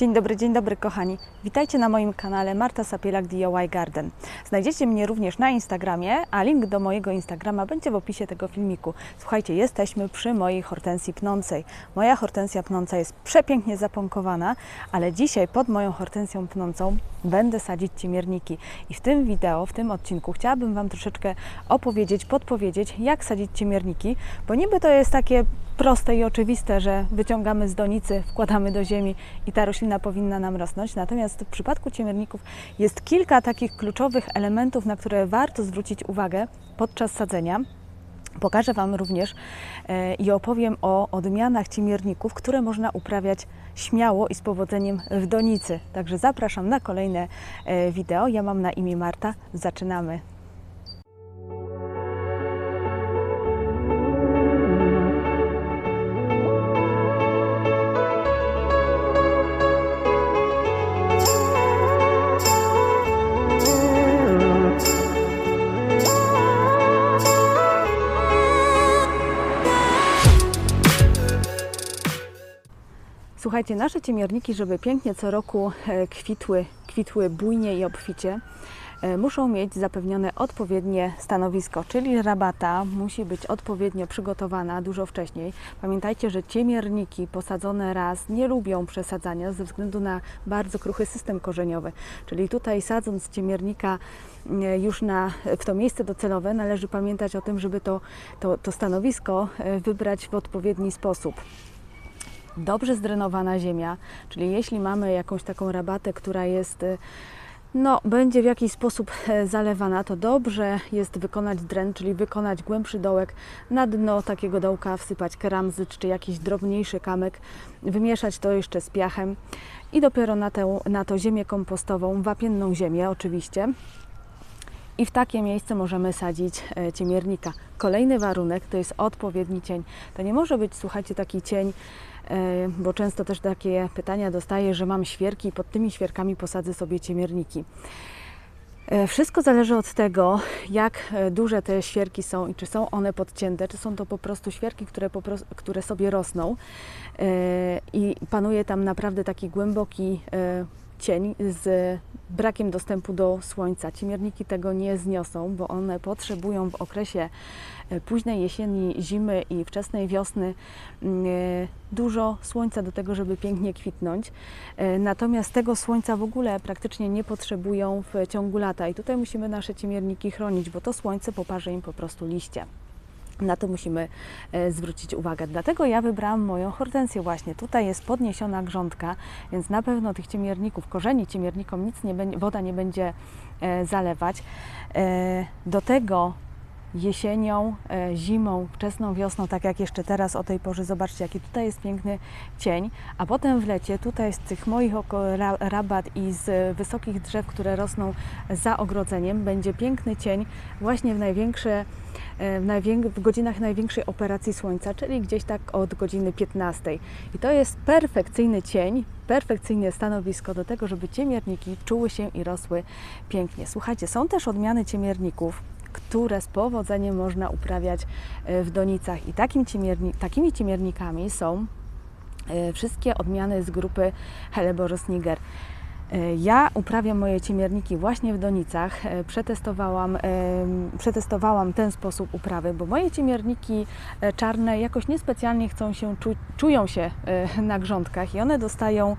Dzień dobry, dzień dobry kochani. Witajcie na moim kanale Marta Sapielak DIY Garden. Znajdziecie mnie również na Instagramie, a link do mojego Instagrama będzie w opisie tego filmiku. Słuchajcie, jesteśmy przy mojej hortensji pnącej. Moja hortensja pnąca jest przepięknie zapąkowana, ale dzisiaj pod moją hortensją pnącą będę sadzić ciemierniki. I w tym wideo, w tym odcinku chciałabym Wam troszeczkę opowiedzieć, podpowiedzieć, jak sadzić ciemierniki, bo niby to jest takie proste i oczywiste, że wyciągamy z donicy, wkładamy do ziemi i ta roślina powinna nam rosnąć. Natomiast w przypadku ciemierników jest kilka takich kluczowych elementów, na które warto zwrócić uwagę podczas sadzenia. Pokażę Wam również e, i opowiem o odmianach ciemierników, które można uprawiać śmiało i z powodzeniem w donicy. Także zapraszam na kolejne e, wideo. Ja mam na imię Marta. Zaczynamy. Słuchajcie, nasze ciemierniki, żeby pięknie co roku e, kwitły, kwitły bujnie i obficie, e, muszą mieć zapewnione odpowiednie stanowisko, czyli rabata musi być odpowiednio przygotowana dużo wcześniej. Pamiętajcie, że ciemierniki posadzone raz nie lubią przesadzania ze względu na bardzo kruchy system korzeniowy. Czyli tutaj sadząc ciemiernika e, już na, w to miejsce docelowe należy pamiętać o tym, żeby to, to, to stanowisko wybrać w odpowiedni sposób dobrze zdrenowana ziemia, czyli jeśli mamy jakąś taką rabatę, która jest y, no, będzie w jakiś sposób e, zalewana, to dobrze jest wykonać dren, czyli wykonać głębszy dołek, na dno takiego dołka wsypać keramzyt czy jakiś drobniejszy kamyk, wymieszać to jeszcze z piachem i dopiero na, tę, na to ziemię kompostową, wapienną ziemię oczywiście, i w takie miejsce możemy sadzić e, ciemiernika. Kolejny warunek to jest odpowiedni cień. To nie może być, słuchajcie, taki cień, e, bo często też takie pytania dostaję, że mam świerki i pod tymi świerkami posadzę sobie ciemierniki. E, Wszystko zależy od tego, jak duże te świerki są i czy są one podcięte, czy są to po prostu świerki, które, po pros- które sobie rosną i panuje tam naprawdę taki głęboki cień z brakiem dostępu do słońca. Ciemierniki tego nie zniosą, bo one potrzebują w okresie e, późnej jesieni, zimy i wczesnej wiosny mm, e, dużo słońca do tego, żeby pięknie kwitnąć. E, Natomiast tego słońca w ogóle praktycznie nie potrzebują w ciągu lata i tutaj musimy nasze ciemierniki chronić, bo to słońce poparzy im po prostu liście. Na to musimy e, zwrócić uwagę. Dlatego ja wybrałam moją hortensję właśnie. Tutaj jest podniesiona grządka, więc na pewno tych ciemierników, korzeni ciemiernikom nic nie woda nie będzie e, zalewać. E, Do tego jesienią, e, zimą, wczesną wiosną, tak jak jeszcze teraz o tej porze, zobaczcie jaki tutaj jest piękny cień, a potem w lecie tutaj z tych moich rabat i z wysokich drzew, które rosną za ogrodzeniem, będzie piękny cień właśnie w największe e, w godzinach największej operacji słońca, czyli gdzieś tak od godziny 15. I to jest perfekcyjny cień, perfekcyjne stanowisko do tego, żeby ciemierniki czuły się i rosły pięknie. Słuchajcie, są też odmiany ciemierników, które z powodzeniem można uprawiać e, w donicach i takim takimi ciemiernikami są e, wszystkie odmiany z grupy Helleborus niger. E, Ja uprawiam moje ciemierniki właśnie w donicach. E, Przetestowałam, przetestowałam ten sposób uprawy, bo moje ciemierniki e, czarne jakoś niespecjalnie chcą się, czu, czują się na grządkach i one dostają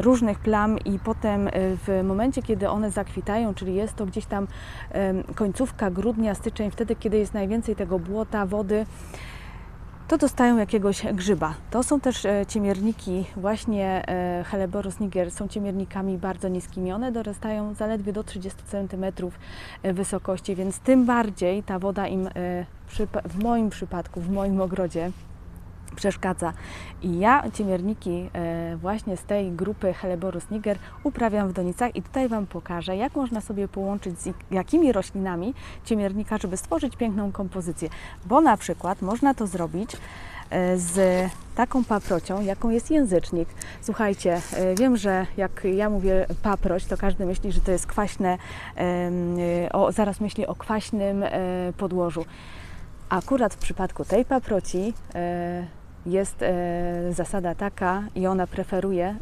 różnych plam i potem w momencie, kiedy one zakwitają, czyli jest to gdzieś tam końcówka grudnia, styczeń, wtedy, kiedy jest najwięcej tego błota, wody, to dostają jakiegoś grzyba. To są też e, ciemierniki, właśnie e, Helleborus niger, są ciemiernikami bardzo niskimi. One dorastają zaledwie do 30 cm wysokości, więc tym bardziej ta woda im, e, w moim przypadku, w moim ogrodzie, przeszkadza. I ja ciemierniki e, właśnie z tej grupy Helleborus niger uprawiam w donicach i tutaj Wam pokażę, jak można sobie połączyć z jakimi roślinami ciemiernika, żeby stworzyć piękną kompozycję. Bo na przykład można to zrobić e, z taką paprocią, jaką jest języcznik. Słuchajcie, e, wiem, że jak ja mówię paproć, to każdy myśli, że to jest kwaśne, o, zaraz myśli o kwaśnym podłożu. Akurat w przypadku tej paproci jest e, zasada taka i ona preferuje e,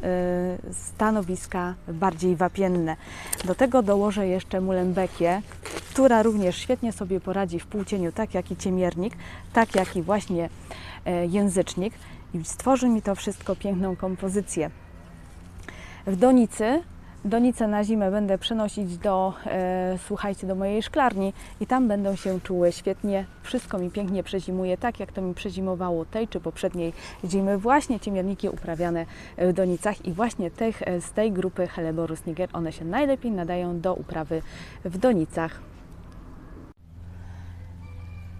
stanowiska bardziej wapienne. Do tego dołożę jeszcze mulembekię, która również świetnie sobie poradzi w półcieniu, tak jak i ciemiernik, tak jak i właśnie e, języcznik i stworzy mi to wszystko piękną kompozycję. W donicy, donicę na zimę będę przenosić do, e, słuchajcie, do mojej szklarni i tam będą się czuły świetnie. Wszystko mi pięknie przezimuje, tak jak to mi przezimowało tej czy poprzedniej zimy. Właśnie ciemierniki uprawiane w donicach i właśnie tych, e, z tej grupy Helleborus niger, one się najlepiej nadają do uprawy w donicach.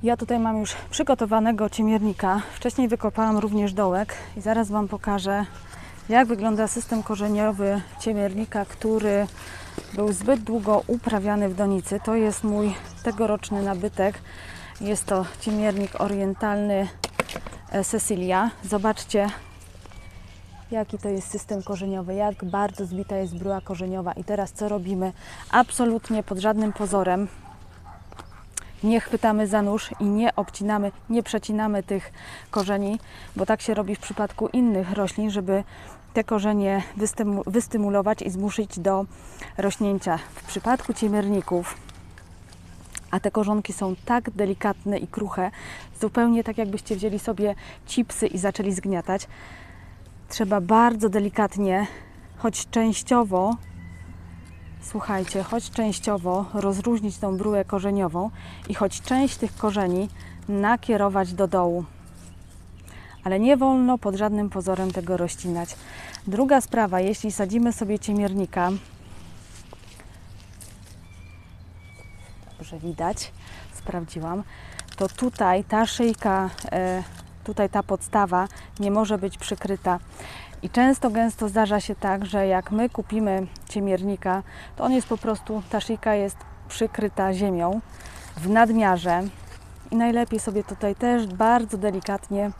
Ja tutaj mam już przygotowanego ciemiernika. Wcześniej wykopałam również dołek i zaraz Wam pokażę, jak wygląda system korzeniowy ciemiernika, który był zbyt długo uprawiany w donicy. To jest mój tegoroczny nabytek. Jest to ciemiernik orientalny e, Cecilia. Zobaczcie, jaki to jest system korzeniowy, jak bardzo zbita jest bryła korzeniowa. I teraz co robimy? Absolutnie pod żadnym pozorem nie chwytamy za nóż i nie obcinamy, nie przecinamy tych korzeni, bo tak się robi w przypadku innych roślin, żeby te korzenie wystymu- wystymulować i zmuszyć do rośnięcia. W przypadku ciemierników, a te korzonki są tak delikatne i kruche, zupełnie tak jakbyście wzięli sobie chipsy i zaczęli zgniatać, trzeba bardzo delikatnie, choć częściowo Słuchajcie, choć częściowo rozróżnić tą bryłę korzeniową i choć część tych korzeni nakierować do dołu. Ale nie wolno pod żadnym pozorem tego rozcinać. Druga sprawa, jeśli sadzimy sobie ciemiernika, dobrze widać, sprawdziłam, to tutaj ta szyjka, e, tutaj ta podstawa nie może być przykryta. I często, gęsto zdarza się tak, że jak my kupimy ciemiernika, to on jest po prostu, ta szyjka jest przykryta ziemią w nadmiarze i najlepiej sobie tutaj też bardzo delikatnie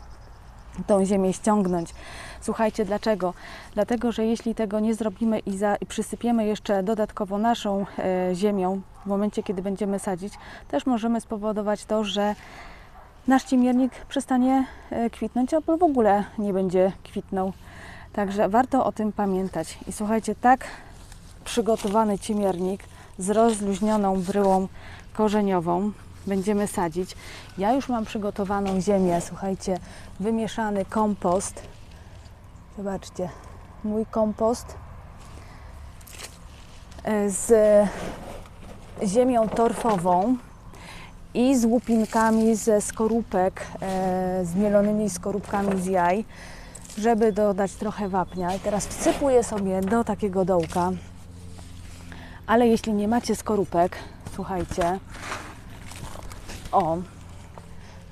tą ziemię ściągnąć. Słuchajcie, dlaczego? Dlatego, że jeśli tego nie zrobimy i, za, i przysypiemy jeszcze dodatkowo naszą e, ziemią w momencie, kiedy będziemy sadzić, też możemy spowodować to, że nasz ciemiernik przestanie e, kwitnąć albo w ogóle nie będzie kwitnął. Także warto o tym pamiętać. I słuchajcie, tak przygotowany ciemiernik z rozluźnioną bryłą korzeniową będziemy sadzić. Ja już mam przygotowaną ziemię, słuchajcie, wymieszany kompost. Zobaczcie, mój kompost e, z ziemią torfową i z łupinkami ze skorupek, e, zmielonymi skorupkami z jaj żeby dodać trochę wapnia. I teraz wsypuję sobie do takiego dołka. Ale jeśli nie macie skorupek, słuchajcie, o,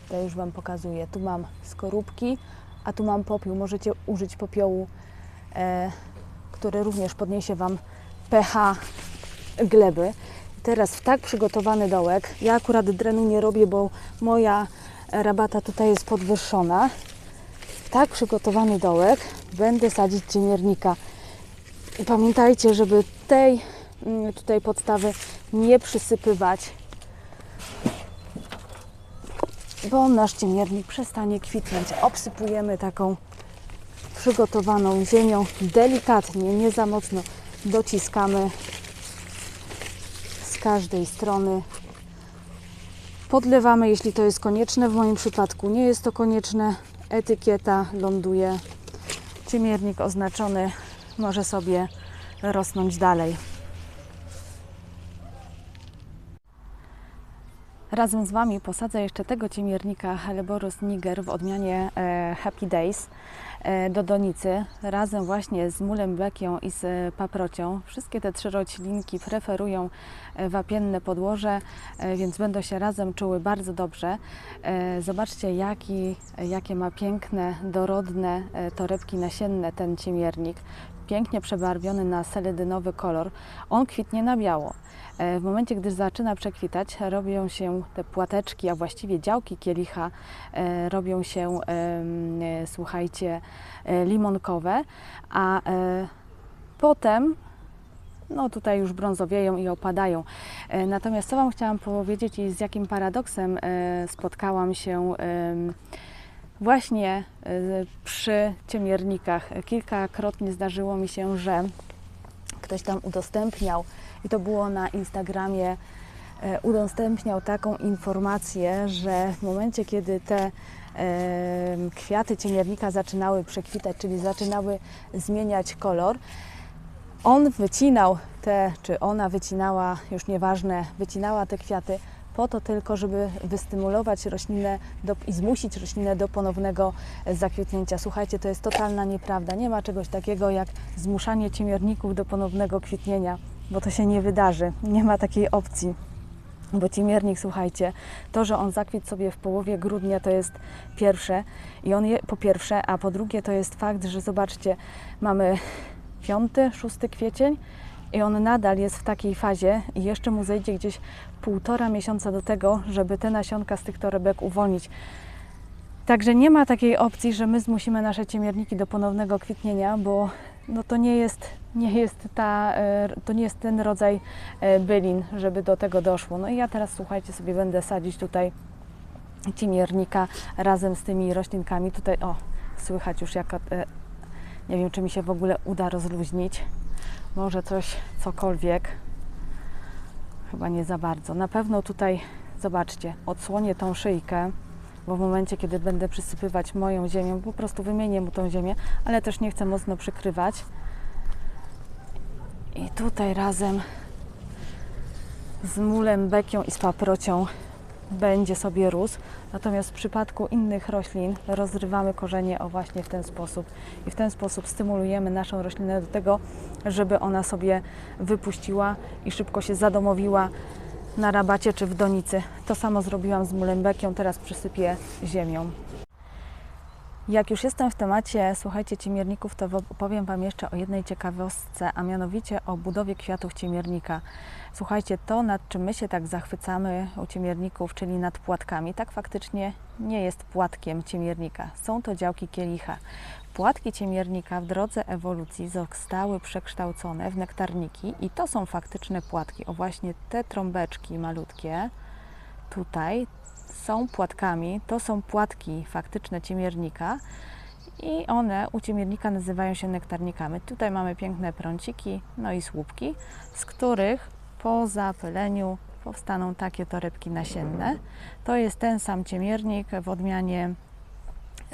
to już Wam pokazuję. Tu mam skorupki, a tu mam popiół. Możecie użyć popiołu, e, który również podniesie Wam pH gleby. Teraz w tak przygotowany dołek, ja akurat drenu nie robię, bo moja rabata tutaj jest podwyższona, tak przygotowany dołek będę sadzić ciemiernika. I pamiętajcie, żeby tej mm, tutaj podstawy nie przysypywać, bo nasz ciemiernik przestanie kwitnąć. Obsypujemy taką przygotowaną ziemią delikatnie, nie za mocno dociskamy z każdej strony. Podlewamy, jeśli to jest konieczne. W moim przypadku nie jest to konieczne etykieta ląduje, ciemiernik oznaczony może sobie rosnąć dalej. Razem z Wami posadzę jeszcze tego ciemiernika Helleborus niger w odmianie e, Happy Days e, do donicy, razem właśnie z mulem bekią i z paprocią. Wszystkie te trzy roślinki preferują e, wapienne podłoże, więc będą się razem czuły bardzo dobrze. Zobaczcie, jaki, jakie ma piękne, dorodne torebki nasienne ten ciemiernik. Pięknie przebarwiony na seledynowy kolor. On kwitnie na biało. E, W momencie, gdy zaczyna przekwitać, robią się te płateczki, a właściwie działki kielicha e, robią się, e, słuchajcie, limonkowe, a potem no tutaj już brązowieją i opadają. Natomiast co Wam chciałam powiedzieć i z jakim paradoksem spotkałam się Właśnie y, przy ciemiernikach. Kilkakrotnie zdarzyło mi się, że ktoś tam udostępniał i to było na Instagramie, e, udostępniał taką informację, że w momencie, kiedy te e, kwiaty ciemiernika zaczynały przekwitać, czyli zaczynały zmieniać kolor, on wycinał te, czy ona wycinała, już nieważne, wycinała te kwiaty po to tylko, żeby wystymulować roślinę do, i zmusić roślinę do ponownego e, zakwitnięcia. Słuchajcie, to jest totalna nieprawda. Nie ma czegoś takiego jak zmuszanie ciemierników do ponownego kwitnienia, bo to się nie wydarzy. Nie ma takiej opcji. Bo cimiernik, słuchajcie, to, że on zakwitł sobie w połowie grudnia, to jest pierwsze. I on je, po pierwsze, a po drugie to jest fakt, że zobaczcie, mamy 5, 6 kwiecień i on nadal jest w takiej fazie i jeszcze mu zejdzie gdzieś półtora miesiąca do tego, żeby te nasionka z tych torebek uwolnić. Także nie ma takiej opcji, że my zmusimy nasze ciemierniki do ponownego kwitnienia, bo no to nie jest, nie jest ta, e, to nie jest ten rodzaj e, bylin, żeby do tego doszło. No i ja teraz słuchajcie sobie będę sadzić tutaj ciemiernika razem z tymi roślinkami. Tutaj o, słychać już jaka, e, nie wiem czy mi się w ogóle uda rozluźnić. Może coś, cokolwiek. Chyba nie za bardzo. Na pewno tutaj, zobaczcie, odsłonię tą szyjkę, bo w momencie, kiedy będę przysypywać moją ziemią, po prostu wymienię mu tą ziemię, ale też nie chcę mocno przykrywać. I tutaj razem z mulem, bekią i z paprocią będzie sobie rósł. Natomiast w przypadku innych roślin rozrywamy korzenie o właśnie w ten sposób. I w ten sposób stymulujemy naszą roślinę do tego, żeby ona sobie wypuściła i szybko się zadomowiła na rabacie czy w donicy. To samo zrobiłam z mulem bekią, teraz przysypię ziemią. Jak już jestem w temacie, słuchajcie, ciemierników, to opowiem Wam jeszcze o jednej ciekawostce, a mianowicie o budowie kwiatów ciemiernika. Słuchajcie, to nad czym my się tak zachwycamy u ciemierników, czyli nad płatkami, tak faktycznie nie jest płatkiem ciemiernika. Są to działki kielicha. Płatki ciemiernika w drodze ewolucji zostały przekształcone w nektarniki i to są faktyczne płatki. O właśnie te trąbeczki malutkie tutaj są płatkami, to są płatki faktyczne ciemiernika i one u ciemiernika nazywają się nektarnikami. Tutaj mamy piękne prąciki, no i słupki, z których po zapyleniu powstaną takie torebki nasienne. To jest ten sam ciemiernik w odmianie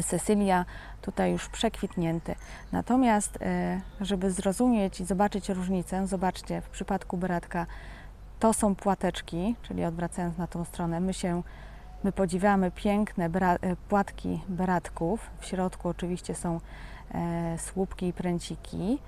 Cecylia, tutaj już przekwitnięty. Natomiast, e, żeby zrozumieć i zobaczyć różnicę, zobaczcie, w przypadku bratka to są płateczki, czyli odwracając na tą stronę, my się My podziwiamy piękne bra- e, płatki bratków. W środku oczywiście są e, słupki i pręciki.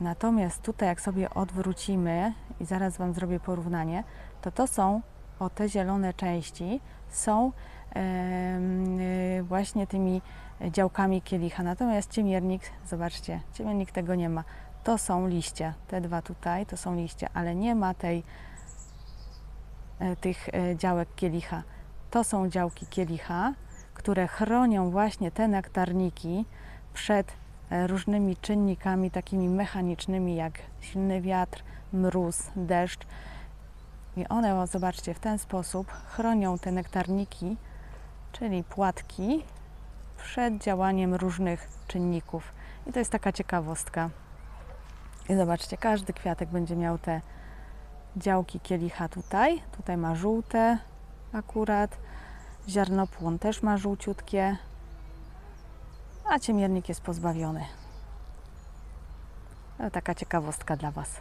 Natomiast tutaj, jak sobie odwrócimy, i zaraz Wam zrobię porównanie, to to są, o te zielone części, są e, właśnie tymi działkami kielicha. Natomiast ciemiernik, zobaczcie, ciemiernik tego nie ma. To są liście, te dwa tutaj to są liście, ale nie ma tej, e, tych e, działek kielicha. To są działki kielicha, które chronią właśnie te nektarniki przed e, różnymi czynnikami takimi mechanicznymi jak silny wiatr, mróz, deszcz. I one, zobaczcie, w ten sposób chronią te nektarniki, czyli płatki, przed działaniem różnych czynników. I to jest taka ciekawostka. I zobaczcie, każdy kwiatek będzie miał te działki kielicha tutaj. Tutaj ma żółte, akurat. Ziarnopłon też ma żółciutkie, a ciemiernik jest pozbawiony. To taka ciekawostka dla Was.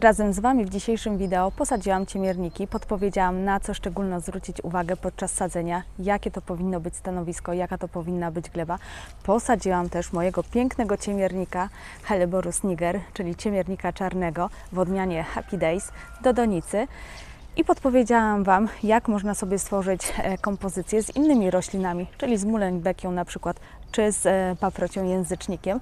Razem z Wami w dzisiejszym wideo posadziłam ciemierniki, podpowiedziałam na co szczególno zwrócić uwagę podczas sadzenia, jakie to powinno być stanowisko, jaka to powinna być gleba. Posadziłam też mojego pięknego ciemiernika Helleborus niger, czyli ciemiernika czarnego w odmianie Happy Days do donicy. I podpowiedziałam Wam, jak można sobie stworzyć e, kompozycję z innymi roślinami, czyli z muleńbekią na przykład, czy z e, paprocią języcznikiem.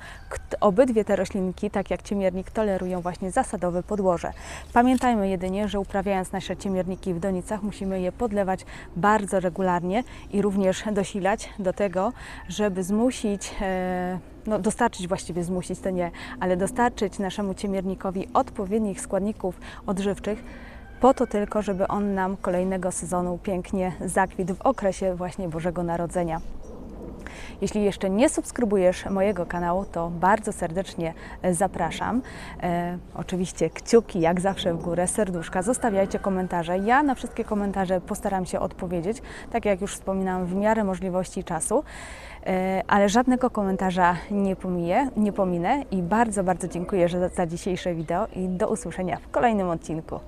Obydwie te roślinki, tak jak ciemiernik, tolerują właśnie zasadowe podłoże. Pamiętajmy jedynie, że uprawiając nasze ciemierniki w donicach, musimy je podlewać bardzo regularnie i również dosilać do tego, żeby zmusić, e, no dostarczyć właściwie zmusić, to nie, ale dostarczyć naszemu ciemiernikowi odpowiednich składników odżywczych, po to tylko, żeby on nam kolejnego sezonu pięknie zakwitł w okresie właśnie Bożego Narodzenia. Jeśli jeszcze nie subskrybujesz mojego kanału, to bardzo serdecznie zapraszam. E, oczywiście kciuki, jak zawsze w górę, serduszka, zostawiajcie komentarze. Ja na wszystkie komentarze postaram się odpowiedzieć, tak jak już wspominałam, w miarę możliwości czasu. E, ale żadnego komentarza nie, pomiję, nie pominę i bardzo, bardzo dziękuję za, za dzisiejsze wideo i do usłyszenia w kolejnym odcinku.